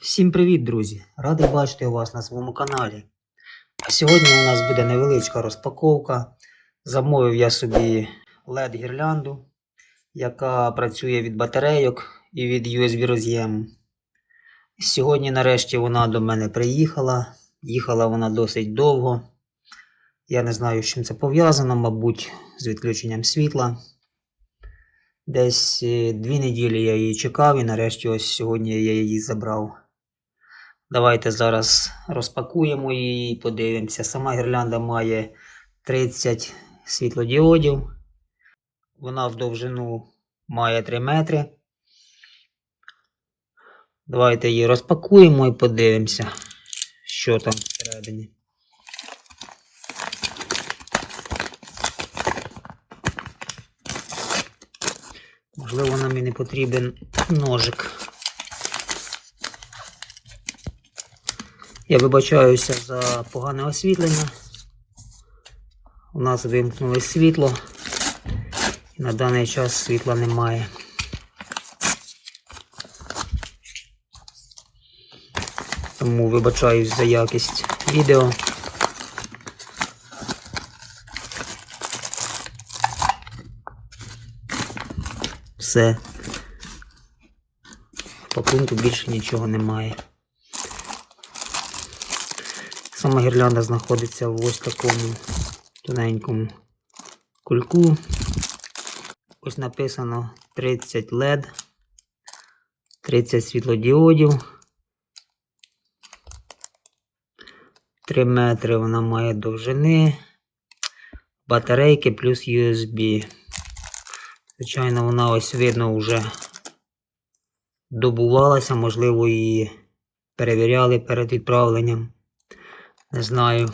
Всім привіт, друзі! Радий бачити вас на своєму каналі. А сьогодні у нас буде невеличка розпаковка. Замовив я собі LED гірлянду, яка працює від батарейок і від USB роз'єму. Сьогодні, нарешті, вона до мене приїхала. Їхала вона досить довго. Я не знаю, з чим це пов'язано, мабуть, з відключенням світла. Десь е, дві неділі я її чекав і нарешті ось сьогодні я її забрав. Давайте зараз розпакуємо її і подивимося. Сама гірлянда має 30 світлодіодів. Вона в довжину має 3 метри. Давайте її розпакуємо і подивимося, що там всередині. Можливо, нам і не потрібен ножик. Я вибачаюся за погане освітлення. У нас вимкнули світло. І на даний час світла немає. Тому вибачаюсь за якість відео. Все. В пакунку більше нічого немає. Сама гірлянда знаходиться в ось такому тоненькому кульку. Ось написано 30 LED, 30 світлодіодів. 3 метри вона має довжини. Батарейки плюс USB. Звичайно, вона ось видно вже добувалася, можливо, її перевіряли перед відправленням. Не знаю.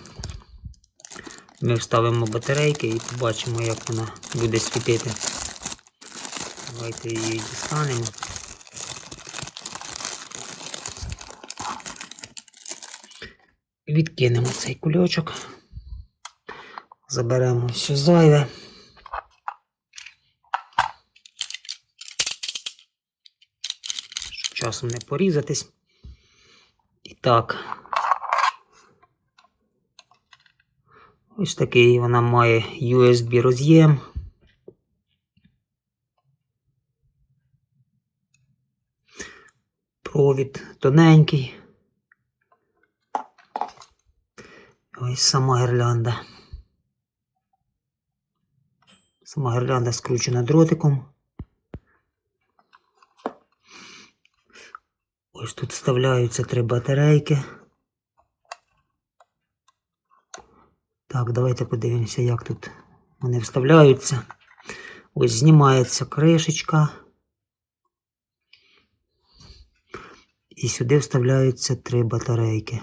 Ми вставимо батарейки і побачимо, як вона буде світити. Давайте її дістанемо. Відкинемо цей кульочок. Заберемо все зайве. Щоб часом не порізатись. І так. Ось такий вона має USB роз'єм. Провід тоненький. Ось сама гірлянда. Сама гірлянда скручена дротиком. Ось тут вставляються три батарейки. Так, давайте подивимося, як тут вони вставляються. Ось знімається кришечка. І сюди вставляються три батарейки.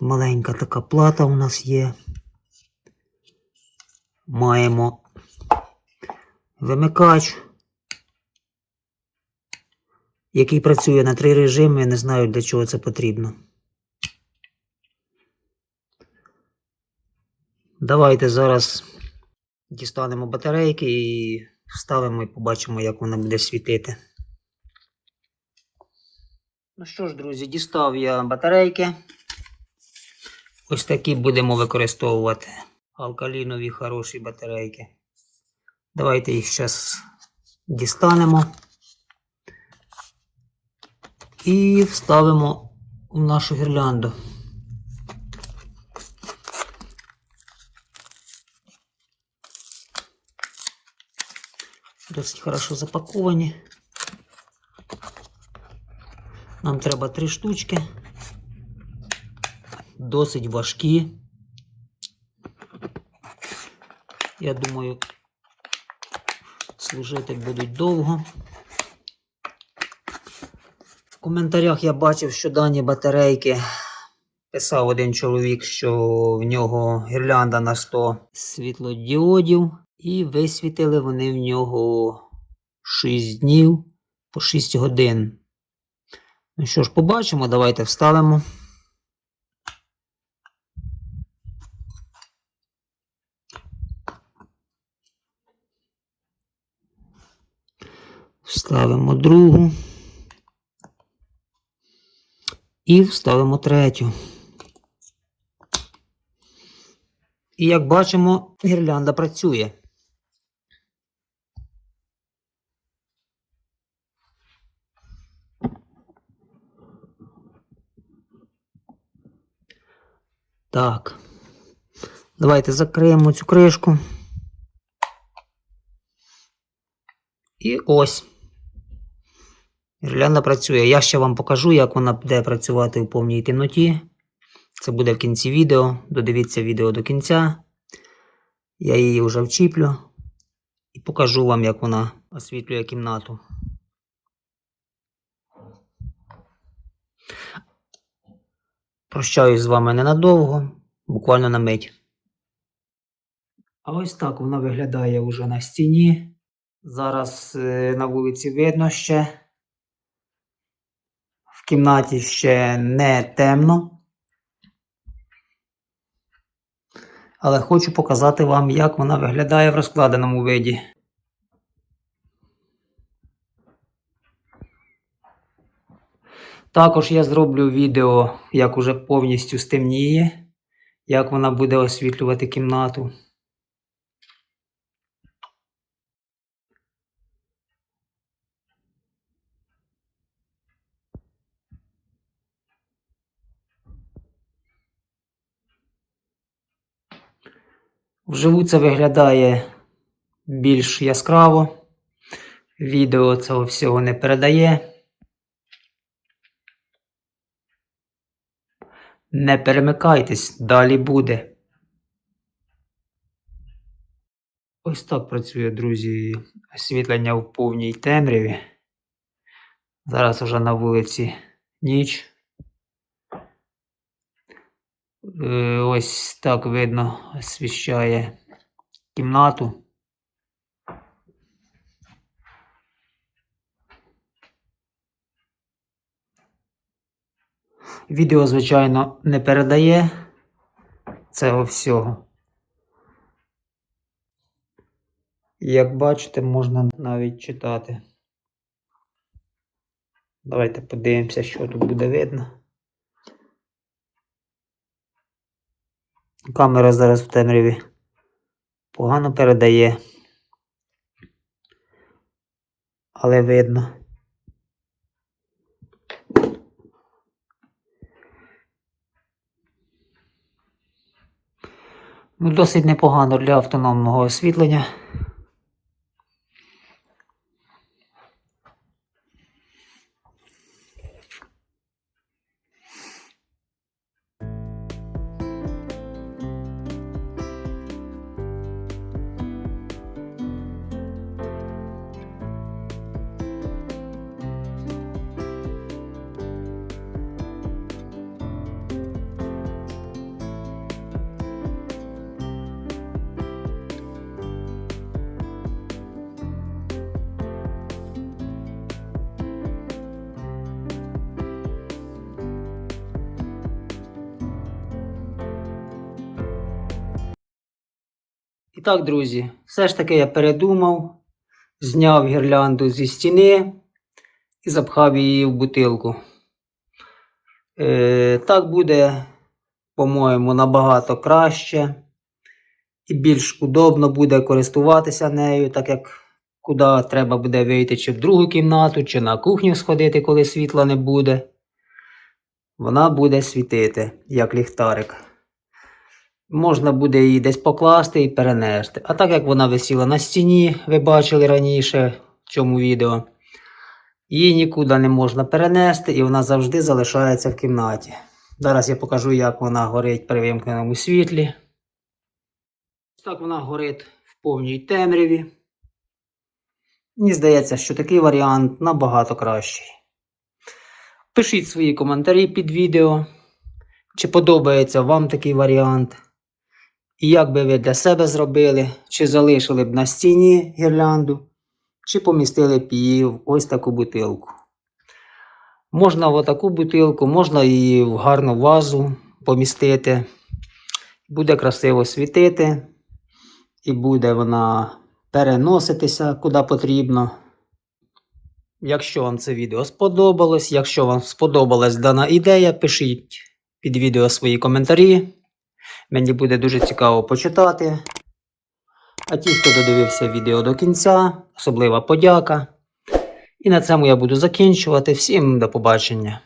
Маленька така плата у нас є. Маємо вимикач, який працює на три режими. Я не знаю, для чого це потрібно. Давайте зараз дістанемо батарейки і вставимо і побачимо, як вона буде світити. Ну що ж, друзі, дістав я батарейки. Ось такі будемо використовувати алкалінові хороші батарейки. Давайте їх зараз дістанемо і вставимо в нашу гірлянду. Досить хорошо запаковані. Нам треба три штучки. Досить важкі. Я думаю, служити будуть довго. В коментарях я бачив, що дані батарейки писав один чоловік, що в нього гірлянда на 100 світлодіодів. І висвітили вони в нього 6 днів по 6 годин. Ну що ж, побачимо, давайте вставимо. Вставимо другу. І вставимо третю. І як бачимо, гірлянда працює. Так. Давайте закриємо цю кришку. І ось. Гірлянда працює. Я ще вам покажу, як вона буде працювати у повній темноті. Це буде в кінці відео. Додивіться відео до кінця. Я її вже вчіплю і покажу вам, як вона освітлює кімнату. Прощаюсь з вами ненадовго, буквально на мить. А ось так вона виглядає уже на стіні. Зараз е, на вулиці видно ще. В кімнаті ще не темно. Але хочу показати вам, як вона виглядає в розкладеному виді. Також я зроблю відео, як уже повністю стемніє, як вона буде освітлювати кімнату. Вживу це виглядає більш яскраво. Відео цього всього не передає. Не перемикайтесь, далі буде. Ось так працює, друзі, освітлення в повній темряві. Зараз вже на вулиці ніч. Е, Ось так видно освіщає кімнату. Відео, звичайно, не передає цього всього. Як бачите, можна навіть читати. Давайте подивимося, що тут буде видно. Камера зараз в темряві погано передає. Але видно. Досить непогано для автономного освітлення. І так, друзі, все ж таки я передумав, зняв гірлянду зі стіни і запхав її в бутилку. Е, так буде, по-моєму, набагато краще і більш удобно буде користуватися нею, так як куди треба буде вийти, чи в другу кімнату, чи на кухню сходити, коли світла не буде. Вона буде світити, як ліхтарик. Можна буде її десь покласти і перенести. А так як вона висіла на стіні, ви бачили раніше в цьому відео, її нікуди не можна перенести і вона завжди залишається в кімнаті. Зараз я покажу, як вона горить при вимкненому світлі. Так вона горить в повній темряві. Мені здається, що такий варіант набагато кращий. Пишіть свої коментарі під відео, чи подобається вам такий варіант. І як би ви для себе зробили, чи залишили б на стіні гірлянду, чи помістили б її в ось таку бутилку. Можна в отаку бутилку, можна її в гарну вазу помістити. Буде красиво світити, і буде вона переноситися куди потрібно. Якщо вам це відео сподобалось, якщо вам сподобалась дана ідея, пишіть під відео свої коментарі. Мені буде дуже цікаво почитати. А ті, хто додивився відео до кінця, особлива подяка. І на цьому я буду закінчувати. Всім до побачення.